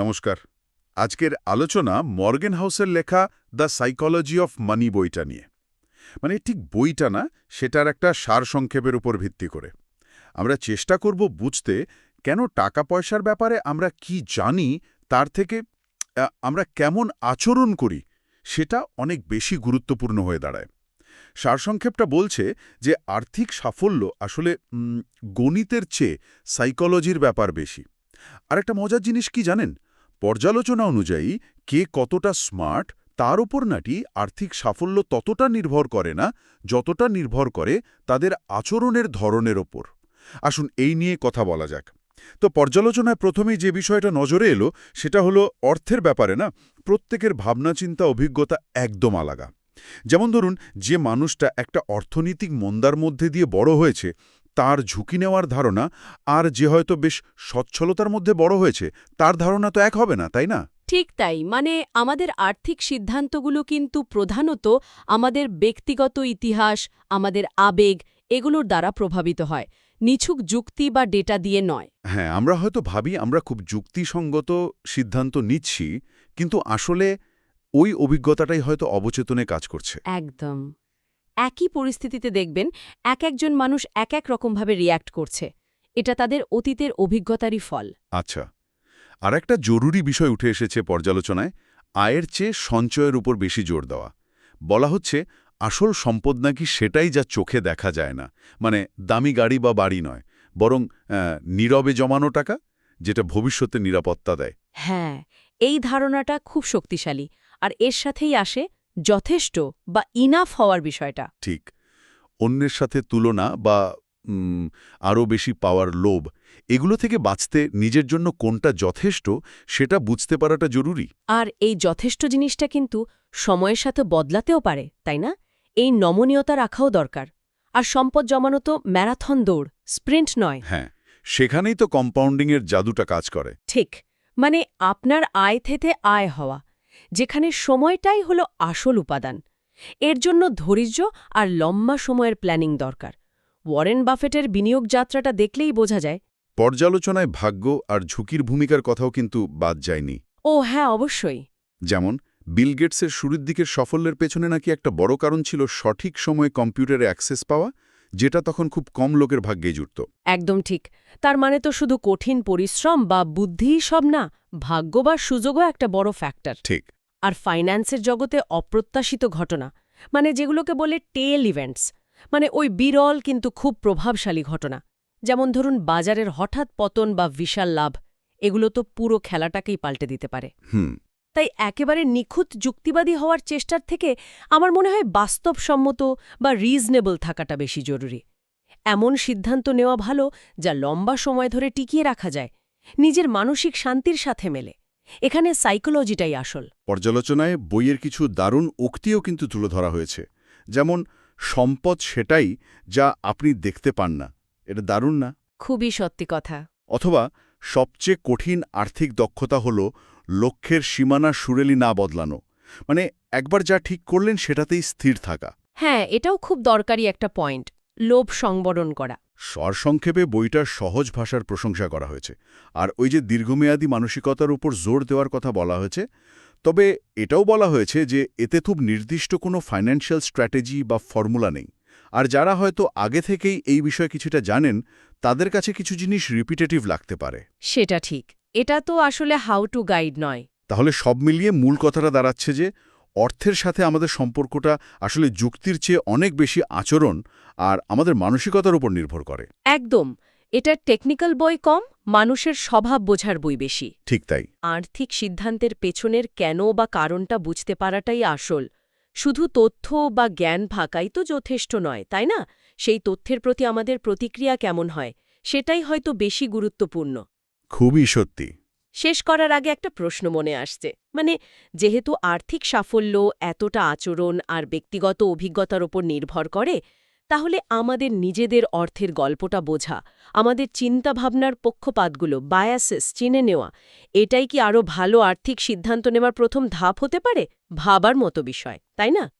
নমস্কার। আজকের আলোচনা মর্গেন হাউসের লেখা দ্য সাইকোলজি অফ মানি বইটা নিয়ে। মানে ঠিক বইটা না, সেটার একটা সারসংক্ষেপের উপর ভিত্তি করে। আমরা চেষ্টা করব বুঝতে কেন টাকা পয়সার ব্যাপারে আমরা কি জানি, তার থেকে আমরা কেমন আচরণ করি, সেটা অনেক বেশি গুরুত্বপূর্ণ হয়ে দাঁড়ায়। সারসংক্ষেপটা বলছে যে আর্থিক সাফল্য আসলে গণিতের চেয়ে সাইকোলজির ব্যাপার বেশি। আরেকটা মজার জিনিস কি জানেন? পর্যালোচনা অনুযায়ী, কে কতটা স্মার্ট, তার উপর নাটি আর্থিক সাফল্য ততটা নির্ভর করে না, যতটা নির্ভর করে তাদের আচরণের ধরনের ওপর। আসুন এই নিয়ে কথা বলা যাক। তো পর্যালোচনায় প্রথমেই যে বিষয়টা নজরে এলো, সেটা হলো অর্থের ব্যাপারে না, প্রত্যেকের ভাবনা, চিন্তা, অভিজ্ঞতা একদম আলাদা। যেমন ধরুন, যে মানুষটা একটা অর্থনৈতিক মন্দার মধ্যে দিয়ে বড় হয়েছে তার ঝুঁকি নেওয়ার ধারণা আর যে হয়তো বেশ সচ্ছলতার মধ্যে বড় হয়েছে তার ধারণা তো এক হবে না তাই না? ঠিক তাই মানে আমাদের আর্থিক সিদ্ধান্তগুলো কিন্তু প্রধানত আমাদের ব্যক্তিগত ইতিহাস আমাদের আবেগ এগুলোর দ্বারা প্রভাবিত হয় নিছুক যুক্তি বা ডেটা দিয়ে নয়। হ্যাঁ আমরা হয়তো ভাবি আমরা খুব যুক্তিসঙ্গত সিদ্ধান্ত নিচ্ছি কিন্তু আসলে ওই অভিজ্ঞতাটাই হয়তো অবচেতনে কাজ করছে। একদম। একই পরিস্থিতিতে দেখবেন এক একজন মানুষ এক এক রকমভাবে রিয়্যাক্ট করছে। এটা তাদের অতীতের অভিজ্ঞতারই ফল। আচ্ছা আর একটা জরুরি বিষয় উঠে এসেছে পর্যালোচনায় আয়ের চেয়ে সঞ্চয়ের উপর বেশি জোর দেওয়া। বলা হচ্ছে আসল সম্পদ নাকি সেটাই যা চোখে দেখা যায় না। মানে দামি গাড়ি বা বাড়ি নয় বরং নীরবে জমানো টাকা যেটা ভবিষ্যতে নিরাপত্তা দেয়। হ্যাঁ এই ধারণাটা খুব শক্তিশালী আর এর সাথেই আসে যথেষ্ট বা ইনাফ হওয়ার বিষয়টা। ঠিক। অন্যের সাথে তুলনা বা আরও বেশি পাওয়ার লোভ এগুলো থেকে বাঁচতে নিজের জন্য কোনটা যথেষ্ট সেটা বুঝতে পারাটা জরুরি। আর এই যথেষ্ট জিনিসটা কিন্তু সময়ের সাথে বদলাতেও পারে তাই না? এই নমনীয়তা রাখাও দরকার। আর সম্পদ জমানো তো ম্যারাথন দৌড় স্প্রিন্ট নয়। হ্যাঁ সেখানেই তো কম্পাউন্ডিংয়ের জাদুটা কাজ করে। ঠিক। মানে আপনার আয় থেকে আয় হওয়া যেখানে সময়টাই হলো আসল উপাদান। এর জন্য ধৈর্য আর লম্বা সময়ের প্ল্যানিং দরকার। ওয়ারেন বাফেটের বিনিয়োগ যাত্রাটা দেখলেই বোঝা যায়। পর্যালোচনায় ভাগ্য আর ঝুঁকির ভূমিকার কথাও কিন্তু বাদ যায়নি। ও হ্যাঁ অবশ্যই। যেমন বিল গেটসের শুরুর দিকের সাফল্যের পেছনে নাকি একটা বড় কারণ ছিল সঠিক সময়ে কম্পিউটারে অ্যাক্সেস পাওয়া যেটা তখন খুব কম লোকের ভাগ্যে জুটত। একদম ঠিক। তার মানে তো শুধু কঠিন পরিশ্রম বা বুদ্ধিই সব না ভাগ্য বা সুযোগও একটা বড় ফ্যাক্টর। ঠিক। আর ফাইন্যান্সের জগতে অপ্রত্যাশিত ঘটনা মানে যেগুলোকে বলে টেল ইভেন্টস মানে ওই বিরল কিন্তু খুব প্রভাবশালী ঘটনা। যেমন ধরুন বাজারের হঠাৎ পতন বা বিশাল লাভ এগুলো তো পুরো খেলাটাকেই পাল্টে দিতে পারে। হুম। তাই একেবারে নিখুঁত যুক্তিবাদী হওয়ার চেষ্টার থেকে আমার মনে হয় বাস্তবসম্মত বা রিজনেবল থাকাটা বেশি জরুরি। এমন সিদ্ধান্ত নেওয়া ভালো যা লম্বা সময় ধরে টিকিয়ে রাখা যায় নিজের মানসিক শান্তির সাথে মেলে। এখানে সাইকোলজিটাই আসল। পর্যালোচনায় বইয়ের কিছু দারুণ উক্তিও কিন্তু তুলে ধরা হয়েছে। যেমন সম্পদ সেটাই যা আপনি দেখতে পান না। এটা দারুণ না? খুবই সত্যি কথা। অথবা সবচেয়ে কঠিন আর্থিক দক্ষতা হল লক্ষ্যের সীমানা সুরেলি না বদলানো। মানে একবার যা ঠিক করলেন সেটাতেই স্থির থাকা। হ্যাঁ এটাও খুব দরকারি একটা পয়েন্ট। লোভ সংবরণ করা। স্বরসংক্ষেপে বইটার সহজ ভাষার প্রশংসা করা হয়েছে। আর ওই যে দীর্ঘমেয়াদী মানসিকতার উপর জোর দেওয়ার কথা বলা হয়েছে তবে এটাও বলা হয়েছে যে এতে খুব নির্দিষ্ট কোনো ফাইন্যান্সিয়াল স্ট্র্যাটেজি বা ফর্মুলা নেই। আর যারা হয়তো আগে থেকেই এই বিষয়ে কিছুটা জানেন তাদের কাছে কিছু জিনিস রিপিটেটিভ লাগতে পারে। সেটা ঠিক। এটা তো আসলে হাউ টু গাইড নয়। তাহলে সব মিলিয়ে মূল কথাটা দাঁড়াচ্ছে যে অর্থের সাথে আমাদের সম্পর্কটা আসলে যুক্তির চেয়ে অনেক বেশি আচরণ আর আমাদের মানসিকতার উপর নির্ভর করে। একদম। এটা টেকনিক্যাল বই কম মানুষের স্বভাব বোঝার বই বেশি। ঠিক তাই। আর্থিক সিদ্ধান্তের পেছনের কেন বা কারণটা বুঝতে পারাটাই আসল। শুধু তথ্য বা জ্ঞান ফাঁকাই তো যথেষ্ট নয় তাই না? সেই তথ্যের প্রতি আমাদের প্রতিক্রিয়া কেমন হয় সেটাই হয়তো বেশি গুরুত্বপূর্ণ। খুবই সত্যি। শেষ করার আগে একটা প্রশ্ন মনে আসছে। মানে যেহেতু আর্থিক সাফল্য এতটা আচরণ আর ব্যক্তিগত অভিজ্ঞতার ওপর নির্ভর করে, তাহলে আমাদের নিজেদের অর্থের গল্পটা বোঝা, আমাদের চিন্তাভাবনার পক্ষপাতগুলো বায়াসেস চিনে নেওয়া, এটাই কি আরও ভালো আর্থিক সিদ্ধান্ত নেওয়ার প্রথম ধাপ হতে পারে? ভাবার মতো বিষয়, তাই না?